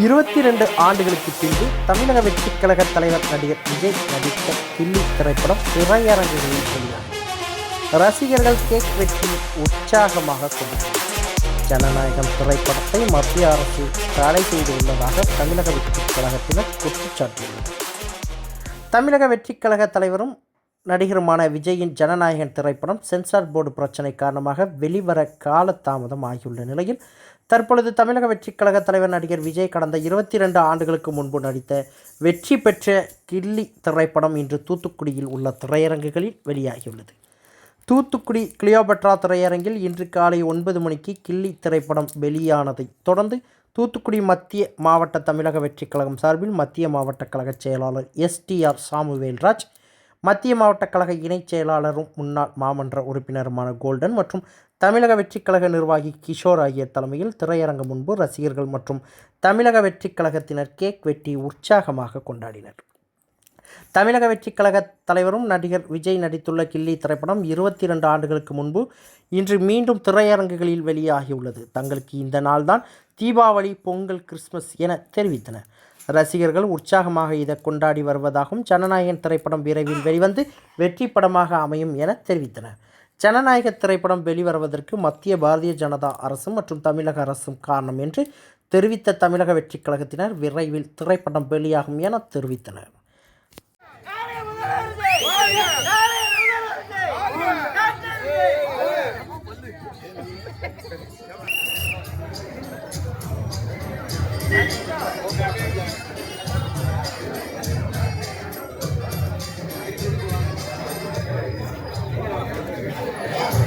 இருபத்தி ரெண்டு ஆண்டுகளுக்கு பின்பு தமிழக வெற்றிக் கழக தலைவர் நடிகர் விஜய் நடித்த தில்லி திரைப்படம் திரையரங்குகளில் வெளியானது. ரசிகர்கள் கேக் வெட்டி உற்சாகமாக கொண்டாடினர் ஜனநாயகம் திரைப்படத்தை மத்திய அரசு தடை செய்துள்ளதாக தமிழக வெற்றிக் கழகத்தினர் குற்றச்சாட்டியுள்ளனர். தமிழக வெற்றிக் கழக தலைவரும் நடிகருமான விஜயின் ஜனநாயகன் திரைப்படம் சென்சார் போர்டு பிரச்சனை காரணமாக வெளிவர காலதாமதம் ஆகியுள்ள நிலையில் தற்பொழுது தமிழக வெற்றிக் கழக தலைவர் நடிகர் விஜய் கடந்த இருபத்தி ரெண்டு ஆண்டுகளுக்கு முன்பு நடித்த வெற்றி பெற்ற கில்லி திரைப்படம் இன்று தூத்துக்குடியில் உள்ள திரையரங்குகளில் வெளியாகியுள்ளது. தூத்துக்குடி கிளியோபட்ரா திரையரங்கில் இன்று காலை ஒன்பது மணிக்கு கில்லி திரைப்படம் வெளியானதைத் தொடர்ந்து தூத்துக்குடி மத்திய மாவட்ட தமிழக வெற்றிக் கழகம் சார்பில் மத்திய மாவட்ட கழக செயலாளர் எஸ்டிஆர் சாமுவேல்ராஜ் மத்திய மாவட்ட கழக இணைச் செயலாளரும் முன்னாள் மாமன்ற உறுப்பினருமான கோல்டன் மற்றும் தமிழக வெற்றிக் கழக நிர்வாகி கிஷோர் ஆகிய தலைமையில் திரையரங்கு முன்பு ரசிகர்கள் மற்றும் தமிழக வெற்றிக் கழகத்தினர் கேக் வெட்டி உற்சாகமாக கொண்டாடினர். தமிழக வெற்றிக் கழக தலைவரும் நடிகர் விஜய் நடித்துள்ள கில்லி திரைப்படம் இருபத்தி இரண்டு ஆண்டுகளுக்கு முன்பு இன்று மீண்டும் திரையரங்குகளில் வெளியாகியுள்ளது. தங்களுக்கு இந்த நாள்தான் தீபாவளி பொங்கல் கிறிஸ்மஸ் என தெரிவித்தனர். ரசிகர்கள் உற்சாகமாக இதை கொண்டாடி வருவதாகவும் ஜனநாயகன் திரைப்படம் விரைவில் வெளிவந்து வெற்றி படமாக அமையும் என தெரிவித்தனர். ஜனநாயக திரைப்படம் வெளிவருவதற்கு மத்திய பாரதிய ஜனதா அரசு மற்றும் தமிழக அரசும் காரணம் என்று தெரிவித்த தமிழக வெற்றிக் கழகத்தினர் விரைவில் திரைப்படம் வெளியாகும் என தெரிவித்தனர்.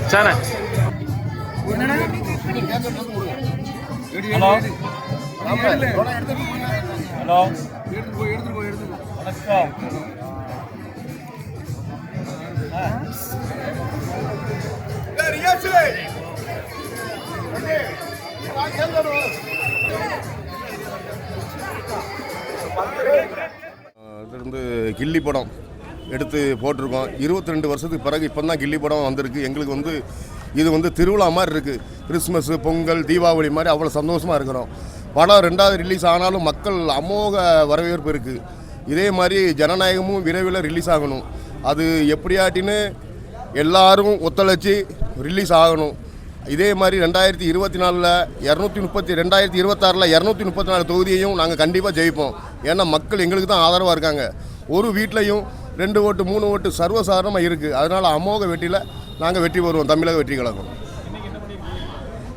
Sir hello. ஹலோ. வணக்கம். இருந்து கில்லி படம். எடுத்து போட்டிருக்கோம். இருபத்தி ரெண்டு வருஷத்துக்கு பிறகு இப்போ தான் கில்லி படம் வந்திருக்கு. எங்களுக்கு வந்து இது வந்து திருவிழா மாதிரி இருக்குது கிறிஸ்மஸ் பொங்கல் தீபாவளி மாதிரி அவ்வளோ சந்தோஷமாக இருக்கிறோம். படம் ரெண்டாவது ரிலீஸ் ஆனாலும் மக்கள் அமோக வரவேற்பு இருக்குது இதே மாதிரி ஜனநாயகமும் விரைவில் ரிலீஸ் ஆகணும். அது எப்படியாட்டின்னு எல்லாரும் ஒத்துழைச்சி ரிலீஸ் ஆகணும். இதே மாதிரி ரெண்டாயிரத்தி இருபத்தி நாலில் இரநூத்தி முப்பத்தி ரெண்டாயிரத்தி இருபத்தாறில் இரநூத்தி முப்பத்தி நாலு தொகுதியையும் நாங்கள் கண்டிப்பாக ஜெயிப்போம். ஏன்னா மக்கள் எங்களுக்கு தான் ஆதரவாக இருக்காங்க. ஒரு வீட்லேயும் ரெண்டு ஓட்டு மூணு ஓட்டு சர்வசாதாரணமாக இருக்குது அதனால் அமோக வெற்றியில் நாங்கள் வெற்றி பெறுவோம் தமிழக வெற்றி கழகம்.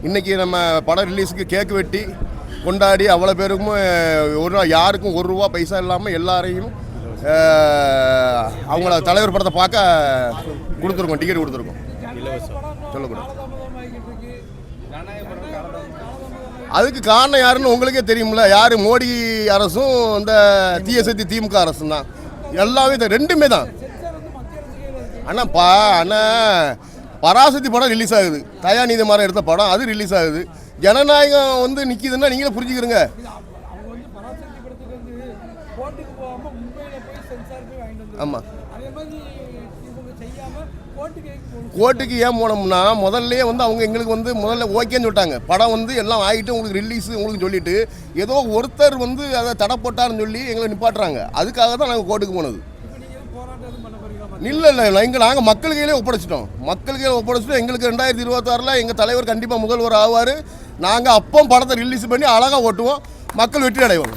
இன்றைக்கி நம்ம படம் ரிலீஸுக்கு கேக் வெட்டி கொண்டாடி அவ்வளோ பேருக்கும் ஒரு நாள் யாருக்கும் ஒரு ரூபா பைசா இல்லாமல் எல்லாரையும் அவங்கள தலைவர் படத்தை பார்க்க கொடுத்துருக்கோம் டிக்கெட் கொடுத்துருக்கோம். சொல்லக்கூடாது. அதுக்கு காரணம் யாருன்னு உங்களுக்கே தெரியும்ல. யார் மோடி அரசும் இந்த தீயசக்தி திமுக அரசும் தான் எல்லாமே தான் ரெண்டுமே தான். அண்ணா பா அண்ணா பராசக்தி படம் ரிலீஸ் ஆகுது. தயாநிதி மாறன் எடுத்த படம் அது ரிலீஸ் ஆகுது. ஜனநாயகம் வந்து நிற்கிதுன்னா நீங்களே புரிஞ்சுக்கிறீங்க அவங்க வந்து பராசக்தி படத்துக்கு வந்து கோர்ட்டுக்கு போகாம மும்பையில போய் சென்சார் போய் வாங்கிட்டு வந்து ஆமாம் கோர்ட்டுக்கு ஏன் போனோம்னா முதல்லயே வந்து அவங்க எங்களுக்கு வந்து முதல்ல ஓகேன்னு சொல்லிட்டாங்க. படம் வந்து எல்லாம் ஆகிட்டு உங்களுக்கு ரிலீஸ் உங்களுக்கு சொல்லிட்டு ஏதோ ஒருத்தர் வந்து அதை தடை போட்டாருன்னு சொல்லி எங்களை நிப்பாட்டுறாங்க. அதுக்காக தான் நாங்கள் கோர்ட்டுக்கு போனது. இல்லை இல்லை எங்கள் நாங்கள் மக்கள் கையிலே ஒப்படைச்சிட்டோம். மக்கள் கையில் ஒப்படைச்சிட்டோம். எங்களுக்கு ரெண்டாயிரத்தி இருபத்தாறில் எங்கள் தலைவர் கண்டிப்பாக முதல்வர் ஆவார். நாங்கள் அப்போ படத்தை ரிலீஸ் பண்ணி அழகாக ஓட்டுவோம். மக்கள் வெற்றி அடைவோம்.